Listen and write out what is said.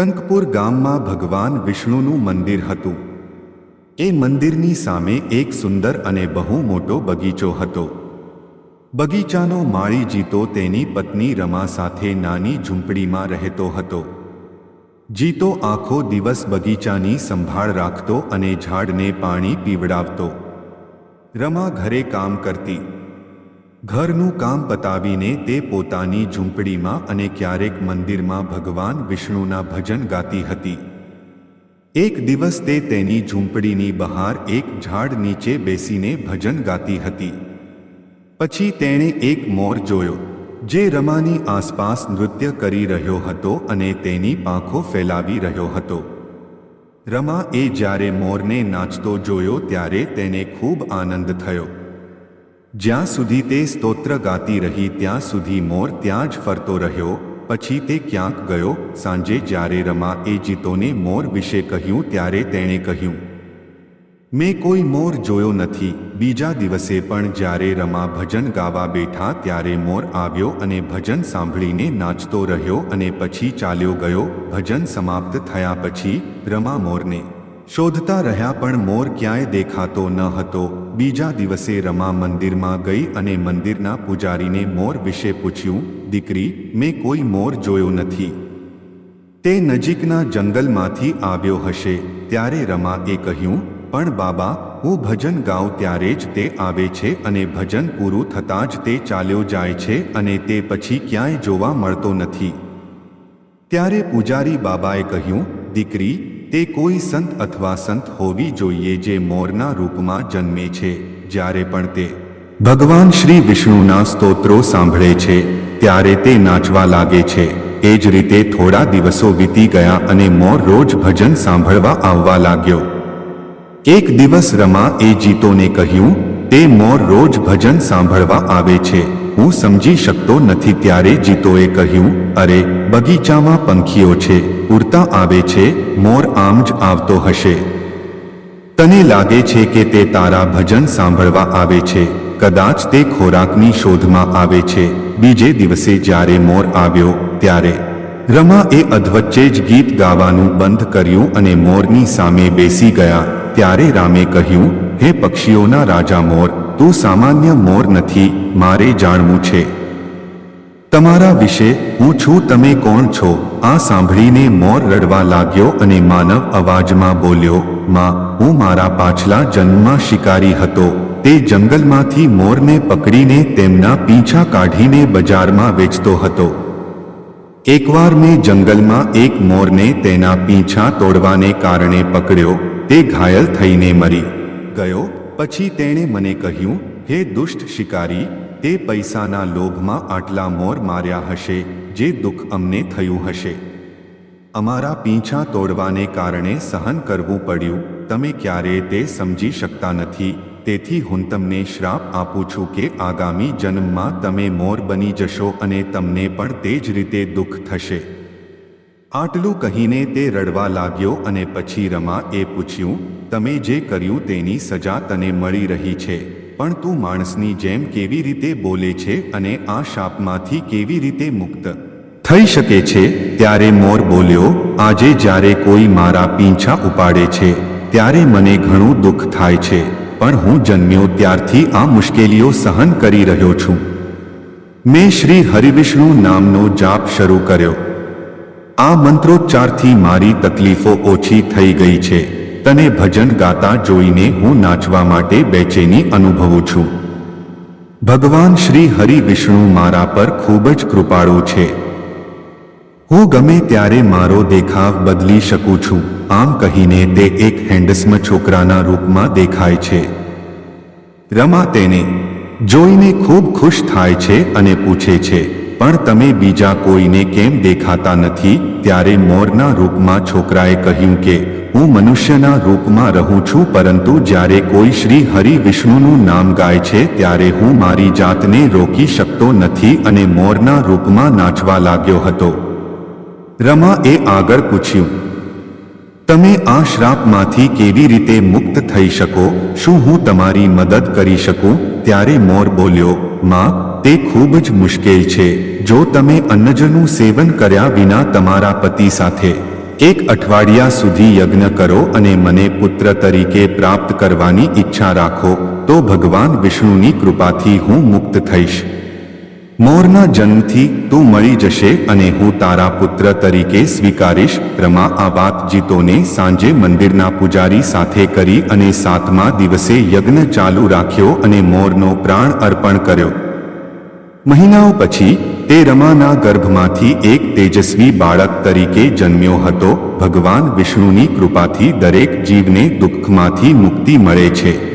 કંકપુર ગામમાં ભગવાન વિષ્ણુનું મંદિર હતું. એ મંદિરની સામે એક સુંદર અને બહુ મોટો બગીચો હતો. બગીચાનો માળી જીતો તેની પત્ની રમા સાથે નાની ઝૂંપડીમાં રહેતો હતો. જીતો આખો દિવસ બગીચાની સંભાળ રાખતો અને ઝાડને પાણી પીવડાવતો. રમા ઘરે કામ કરતી. ઘરનું કામ પતાવીને તે પોતાની ઝૂંપડીમાં અને ક્યારેક મંદિરમાં ભગવાન વિષ્ણુના ભજન ગાતી હતી. એક દિવસ તે તેની ઝૂંપડીની બહાર એક ઝાડ નીચે બેસીને ભજન ગાતી હતી. પછી તેણે એક મોર જોયો, જે રમાની આસપાસ નૃત્ય કરી રહ્યો હતો અને તેની પાંખો ફેલાવી રહ્યો હતો. રમા એ જ્યારે મોરને નાચતો જોયો ત્યારે તેને ખૂબ આનંદ થયો. જ્યાં સુધી તે સ્તોત્ર ગાતી રહી, ત્યાં સુધી મોર ત્યાં જ ફરતો રહ્યો. પછી તે ક્યાંક ગયો. સાંજે જ્યારે રમા એ જીતોને મોર વિશે કહ્યું, ત્યારે તેણે કહ્યું, મેં કોઈ મોર જોયો નથી. બીજા દિવસે પણ જ્યારે રમા ભજન ગાવા બેઠા, ત્યારે મોર આવ્યો અને ભજન સાંભળીને નાચતો રહ્યો અને પછી ચાલ્યો ગયો. ભજન સમાપ્ત થયા પછી રમા મોરને શોધતા રહ્યા પણ મોર ક્યાંય દેખાતો ન હતો. બીજા દિવસે રમા મંદિરમાં ગઈ અને મંદિરના પૂજારીને મોર વિશે પૂછ્યું, દીકરી, મેં કોઈ મોર જોયો નથી. તે નજીકના જંગલમાંથી આવ્યો હશે. ત્યારે રમા એ કહ્યું, પણ બાબા, હું ભજન ગાઉં ત્યારે જ તે આવે છે અને ભજન પૂરું થતાં જ તે ચાલ્યો જાય છે અને તે પછી ક્યાંય જોવા મળતો નથી. ત્યારે પૂજારી બાબાએ કહ્યું, દીકરી તે કોઈ સંત અથવા સંત હોવી જોઈએ જે મોરના રૂપમાં જન્મે છે. જ્યારે પણ તે ભગવાન શ્રી વિષ્ણુના સ્તોત્રો સાંભળે છે, ત્યારે તે નાચવા લાગે છે. એ જ રીતે થોડા દિવસો વીતી ગયા અને મોર રોજ ભજન સાંભળવા આવવા લાગ્યો. એક દિવસ રમા એ જીતોને કહ્યું, તે મોર રોજ ભજન સાંભળવા આવે છે. હું સમજી શકતો નથી. ત્યારે જીતોએ કહ્યું, અરે, બગીચામાં પંખીઓ છે. ઉડતા આવે છે, મોર આમ જ આવતો હશે. તને લાગે છે કે તે તારા ભજન સાંભળવા આવે છે, કદાચ તે ખોરાકની શોધમાં આવે છે. બીજે દિવસે જ્યારે મોર આવ્યો, ત્યારે રમા એ અધવચ્ચે જ ગીત ગાવાનું બંધ કર્યું અને મોરની સામે બેસી ગયા. ત્યારે રામે કહ્યું, હે પક્ષીઓના રાજા મોર, તું સામાન્ય મોર નથી, મારે જાણવું છે. તમારા વિશે હું છું, તમે કોણ છો? આ સાંભળીને મોર રડવા લાગ્યો અને માનવ અવાજમાં બોલ્યો, માં, હું મારા પાછલા જન્મમાં શિકારી હતો. તે જંગલમાંથી મોરને પકડીને તેમના પીંછા કાઢીને બજારમાં વેચતો હતો. એકવાર મેં જંગલમાં એક મોરને તેના પીંછા તોડવાને કારણે પકડ્યો. તે ઘાયલ થઈને મરી ગયો. પછી તેણે મને કહ્યું, હે દુષ્ટ શિકારી તે પૈસાના લોભમાં આટલા મોર માર્યા હશે, જે દુઃખ અમને થયું હશે. અમારા પીંછા તોડવાને કારણે સહન કરવું પડ્યું, તમે ક્યારેય તે સમજી શકતા નથી. તેથી હું તમને શ્રાપ આપું છું કે આગામી જન્મમાં તમે મોર બની જશો અને તમને પણ તે જ રીતે દુઃખ થશે. આટલું કહીને તે રડવા લાગ્યો અને પછી રમા એ પૂછ્યું, તમે જે કર્યું તેની સજા તને મળી રહી છે. પણ તું માણસની જેમ કેવી રીતે બોલે છે અને આ શાપમાંથી કેવી રીતે મુક્ત થઈ શકે છે? ત્યારે મોર બોલ્યો, આજે જ્યારે કોઈ મારા પીંછા ઉપાડે છે, ત્યારે મને ઘણું દુઃખ થાય છે. પણ હું જન્મ્યો ત્યારથી આ મુશ્કેલીઓ સહન કરી રહ્યો છું. મેં શ્રી હરિવિષ્ણુ નામનો જાપ શરૂ કર્યો. આ મંત્રોચ્ચારથી મારી તકલીફો ઓછી થઈ ગઈ છે. તને ભજન ગાતા જોઈને હું નાચવા માટે બેચેની અનુભવું છું. ભગવાન શ્રી હરિ વિષ્ણુ મારા પર ખૂબ જ કૃપાળુ છે. હું ગમે ત્યારે મારો દેખાવ બદલી શકું છું, આમ કહીને તે એક હેન્ડસમ છોકરાના રૂપમાં દેખાય છે. રમા તેને, જોઈને ખૂબ ખુશ થાય છે અને પૂછે છે, પણ તમે બીજા કોઈને કેમ દેખાતા નથી? ત્યારે મોરના રૂપમાં છોકરાએ કહ્યું કે હું મનુષ્યના રૂપમાં રહું છું, પરંતુ જ્યારે કોઈ શ્રી હરિ વિષ્ણુનું નામ ગાય છે, ત્યારે હું મારી જાતને રોકી શકતો નથી અને મોરના રૂપમાં નાચવા લાગ્યો હતો. રમા એ આગળ પૂછ્યું, તમે આ શ્રાપમાંથી કેવી રીતે મુક્ત થઈ શકો? શું હું તમારી મદદ કરી શકું? ત્યારે મોર બોલ્યો, માં, તે ખૂબ જ મુશ્કેલ છે. જો તમે અન્નજનું સેવન કર્યા વિના તમારા પતિ સાથે એક અઠવાડિયા સુધી યજ્ઞ કરો અને મને પુત્ર તરીકે પ્રાપ્ત કરવાની ઈચ્છા રાખો. તો ભગવાન વિષ્ણુની કૃપાથી હું મુક્ત થઈશ. મોરના જન્મથી તું મળી જશે અને હું તારા પુત્ર તરીકે સ્વીકારીશ. રમા, આ વાત જીતોને સાંજે મંદિરના પૂજારી સાથે કરી અને સાતમા દિવસે યજ્ઞ ચાલુ રાખ્યો અને મોરનો પ્રાણ અર્પણ કર્યો. મહિનાઓ પછી તે રમાના ગર્ભમાંથી એક તેજસ્વી બાળક તરીકે જન્મ્યો હતો. ભગવાન વિષ્ણુની કૃપાથી દરેક જીવને દુઃખમાંથી મુક્તિ મળે છે.